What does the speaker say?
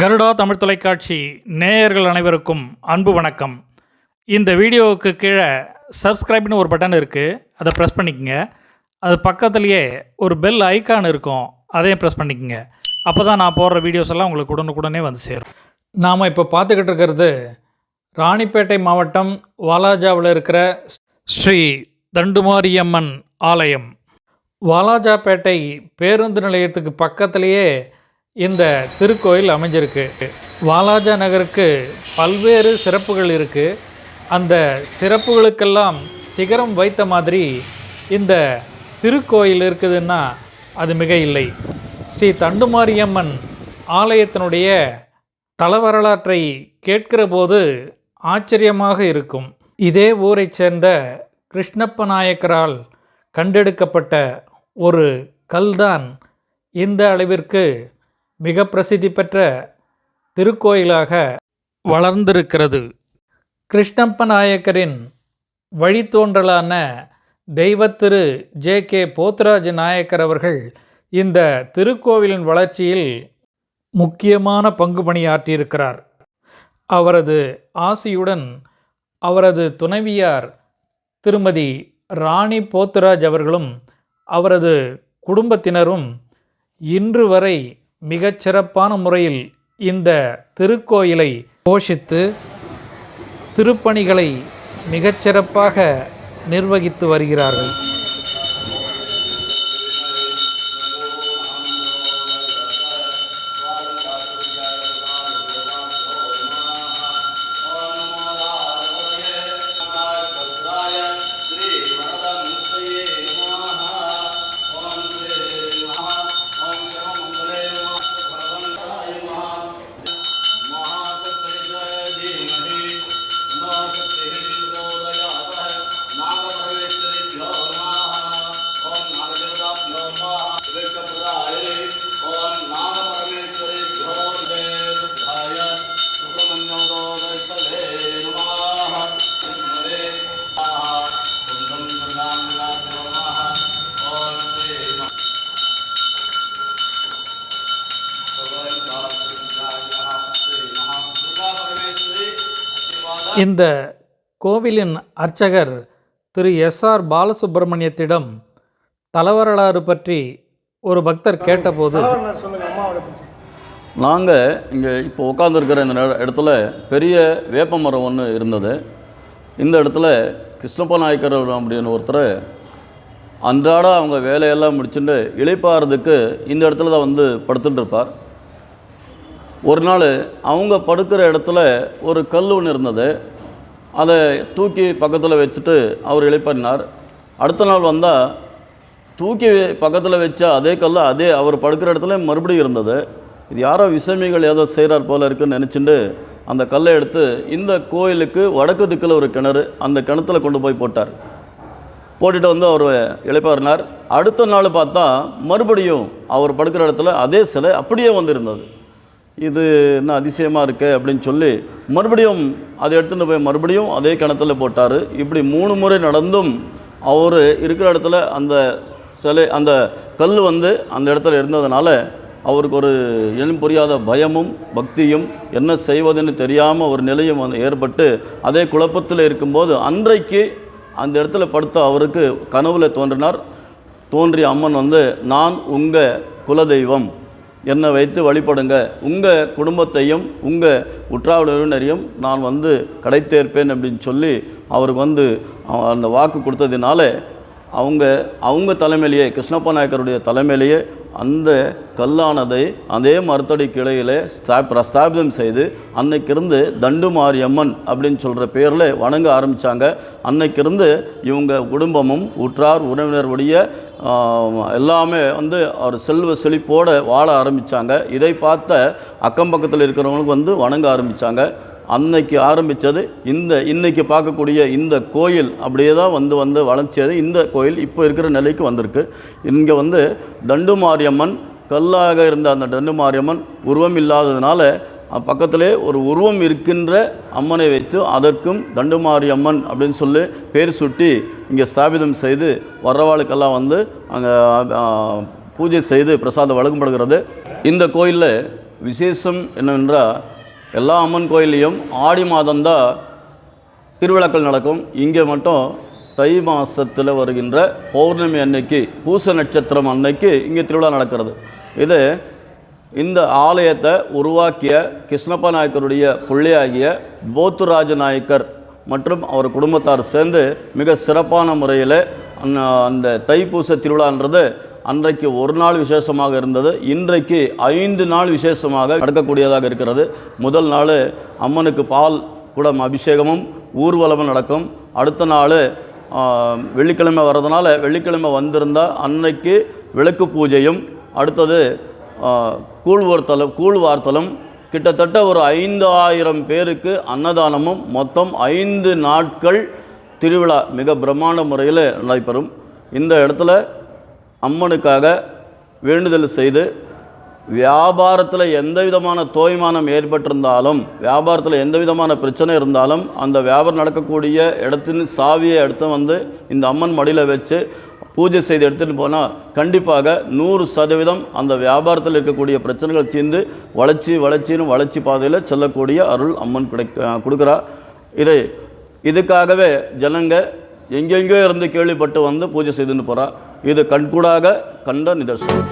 கருடா தமிழ் தொலைக்காட்சி நேயர்கள் அனைவருக்கும் அன்பு வணக்கம். இந்த வீடியோவுக்கு கீழே சப்ஸ்கிரைப்னு ஒரு பட்டன் இருக்குது அதை ப்ரெஸ் பண்ணிக்கோங்க. அது பக்கத்துலேயே ஒரு பெல் ஐக்கான் இருக்கும். அதையும் ப்ரெஸ் பண்ணிக்கோங்க. அப்போ தான் நான் போடுற வீடியோஸ் எல்லாம் உங்களுக்கு உடனுக்குடனே வந்து சேரும். நாம் இப்போ பார்த்துக்கிட்டு இருக்கிறது ராணிப்பேட்டை மாவட்டம் வாலாஜாவில் இருக்கிற ஸ்ரீ தண்டுமாரியம்மன் ஆலயம். வாலாஜாப்பேட்டை பேருந்து நிலையத்துக்கு பக்கத்திலேயே இந்த திருக்கோயில் அமைஞ்சிருக்கு. வாலாஜா நகருக்கு பல்வேறு சிறப்புகள் இருக்குது அந்த சிறப்புகளுக்கெல்லாம் சிகரம் வைத்த மாதிரி இந்த திருக்கோயில் இருக்குதுன்னா அது மிக இல்லை. ஸ்ரீ தண்டுமாரியம்மன் ஆலயத்தினுடைய தலவரலாற்றை கேட்கிற போது ஆச்சரியமாக இருக்கும். இதே ஊரைச் சேர்ந்த கிருஷ்ணப்ப நாயக்கரால் கண்டெடுக்கப்பட்ட ஒரு கல்தான் இந்த அளவிற்கு மிக பிரசித்தி பெற்ற திருக்கோயிலாக வளர்ந்திருக்கிறது. கிருஷ்ணப்ப நாயக்கரின் வழித்தோன்றலான தெய்வத்திரு ஜே. கே. போத்ராஜ் நாயக்கர் அவர்கள் இந்த திருக்கோவிலின் வளர்ச்சியில் முக்கியமான பங்கு பணியாற்றியிருக்கிறார். அவரது ஆசியுடன் அவரது துணைவியார் திருமதி ராணி போத்ராஜ் அவர்களும் அவரது குடும்பத்தினரும் இன்று வரை மிகச்சிறப்பான முறையில் இந்த திருக்கோயிலை போஷித்து திருப்பணிகளை மிகச்சிறப்பாக நிர்வகித்து வருகிறார்கள். இந்த கோவிலின் அர்ச்சகர் திரு எஸ் ஆர் பாலசுப்பிரமணியத்திடம் தலவரலாறு பற்றி ஒரு பக்தர் கேட்டபோது நாங்கள் இங்கே இப்போ உட்காந்துருக்கிற இந்த இடத்துல பெரிய வேப்ப மரம் ஒன்று இருந்தது. இந்த இடத்துல கிருஷ்ணப்ப நாயக்கர் அப்படின்னு ஒருத்தர் அன்றாட அவங்க வேலையெல்லாம் முடிச்சுட்டு இழைப்பாறதுக்கு இந்த இடத்துல தான் வந்து படுத்துட்டு இருப்பார். ஒரு நாள் அவங்க படுக்கிற இடத்துல ஒரு கல் ஒன்று இருந்தது. அதை தூக்கி பக்கத்தில் வச்சுட்டு அவர் எழுப்பினார் அடுத்த நாள் வந்தால் தூக்கி பக்கத்தில் வச்ச அதே கல் அதே அவர் படுக்கிற இடத்துல மறுபடியும் இருந்தது. இது யாரோ விசமிகள் ஏதோ செய்கிறார் போல இருக்குன்னு நினச்சிட்டு அந்த கல்லை எடுத்து இந்த கோயிலுக்கு வடக்கு திக்கில் ஒரு கிணறு அந்த கிணத்துல கொண்டு போய் போட்டார். போட்டுட்டு வந்து அவர் இழைப்பாருனார் அடுத்த நாள் பார்த்தா மறுபடியும் அவர் படுக்கிற இடத்துல அதே சிலை அப்படியே வந்திருந்தது. இது என்ன அதிசயமாக இருக்கே அப்படின்னு சொல்லி மறுபடியும் அதை எடுத்துகிட்டு போய் மறுபடியும் அதே கிணத்துல போட்டார். இப்படி மூணு முறை நடந்தும் அவர் இருக்கிற இடத்துல அந்த சிலை அந்த கல் வந்து அந்த இடத்துல இருந்ததுனால அவருக்கு ஒரு இனம் புரியாத பயமும் பக்தியும் என்ன செய்வதுன்னு தெரியாமல் ஒரு நிலையும் வந்து ஏற்பட்டு அதே குழப்பத்தில் இருக்கும்போது அன்றைக்கு அந்த இடத்துல படுத்த அவருக்கு கனவுல தோன்றினார். தோன்றிய அம்மன் வந்து நான் உங்கள் குலதெய்வம். என்னை வைத்து வழிபடுங்க. உங்கள் குடும்பத்தையும் உங்கள் உற்றாவுறவினரையும் நான் வந்து கடை தேர்ப்பேன் அப்படின்னு சொல்லி அவருக்கு வந்து அந்த வாக்கு கொடுத்ததினால அவங்க அவங்க தலைமையிலேயே கிருஷ்ணப்ப நாயக்கருடைய தலைமையிலேயே அந்த கல்லானதை அதே மரத்தடி கிளையிலே ஸ்தாப் ஸ்தாபிதம் செய்து அன்னைக்கிருந்து தண்டு மாரியம்மன் அப்படின்னு சொல்கிற பேரில் வணங்க ஆரம்பித்தாங்க அன்னைக்கிருந்து இவங்க குடும்பமும் உற்றார் உறவினருடைய எல்லாமே வந்து அவர் செல்வ செழிப்போடு வாழ ஆரம்பித்தாங்க இதை பார்த்த அக்கம் பக்கத்தில் இருக்கிறவங்களுக்கு வந்து வணங்க ஆரம்பித்தாங்க அன்னைக்கு ஆரம்பித்தது இந்த இன்னைக்கு பார்க்கக்கூடிய இந்த கோயில் அப்படியே தான் வந்து வந்து வளர்ச்சியது. இந்த கோயில் இப்போ இருக்கிற நிலைக்கு வந்திருக்கு. இங்கே வந்து தண்டு மாரியம்மன் கல்லாக இருந்த அந்த தண்டு மாரியம்மன் உருவம் இல்லாததுனால பக்கத்திலே ஒரு உருவம் இருக்கின்ற அம்மனை வைத்து அதற்கும் தண்டுமாரி அம்மன் அப்படின்னு சொல்லி பேர் சுட்டி இங்கே ஸ்தாபிதம் செய்து வர்றவாளுக்கெல்லாம் வந்து அங்கே பூஜை செய்து பிரசாதம் வழங்கப்படுகிறது. இந்த கோயிலில் விசேஷம் என்னவென்றால் எல்லா அம்மன் கோயிலையும் ஆடி மாதம்தான் திருவிழாக்கள் நடக்கும். இங்கே மட்டும் தை மாதத்தில் வருகின்ற பௌர்ணமி அன்னைக்கு பூச நட்சத்திரம் அன்னைக்கு இங்கே திருவிழா நடக்கிறது. இது இந்த ஆலயத்தை உருவாக்கிய கிருஷ்ணப்ப நாயக்கருடைய பிள்ளையாகிய போத்துராஜ நாயக்கர் மற்றும் அவர் குடும்பத்தார் சேர்ந்து மிக சிறப்பான முறையில் அந்த- அந்த தைப்பூச திருவிழான்றது அன்றைக்கு ஒரு நாள் விசேஷமாக இருந்தது. இன்றைக்கு ஐந்து நாள் விசேஷமாக நடக்கக்கூடியதாக இருக்கிறது. முதல் நாள் அம்மனுக்கு பால் குடம் அபிஷேகமும் ஊர்வலமும் நடக்கும். அடுத்த நாள் வெள்ளிக்கிழமை வர்றதுனால வெள்ளிக்கிழமை வந்திருந்தால் அன்னைக்கு விளக்கு பூஜையும் அடுத்தது கூழ் வார்த்தலும் கூழ் வார்த்தலும் கிட்டத்தட்ட ஒரு ஐந்து ஆயிரம் பேருக்கு அன்னதானமும் மொத்தம் ஐந்து நாட்கள் திருவிழா மிக பிரம்மாண்ட முறையில் நடைபெறும். இந்த இடத்துல அம்மனுக்காக வேண்டுதல் செய்து வியாபாரத்தில் எந்த விதமான தோய்மானம் ஏற்பட்டிருந்தாலும் வியாபாரத்தில் எந்த விதமான பிரச்சனை இருந்தாலும் அந்த வியாபாரம் நடக்கக்கூடிய இடத்தின் சாவியை எடுத்து வந்து இந்த அம்மன் மடியில் வச்சு பூஜை செய்து எடுத்துகிட்டு போனால் கண்டிப்பாக நூறு சதவீதம் அந்த வியாபாரத்தில் இருக்கக்கூடிய பிரச்சனைகள் தீர்ந்து வளர்ச்சி வளர்ச்சின்னு வளர்ச்சி பாதையில் செல்லக்கூடிய அருள் அம்மன் கிடைக்க கொடுக்குறா இதை இதுக்காகவே ஜனங்க எங்கெங்கேயோ இருந்து கேள்விப்பட்டு வந்து பூஜை செய்துன்னு போகிறா இது கண்கூடாக கண்ட நிதர்சனம்.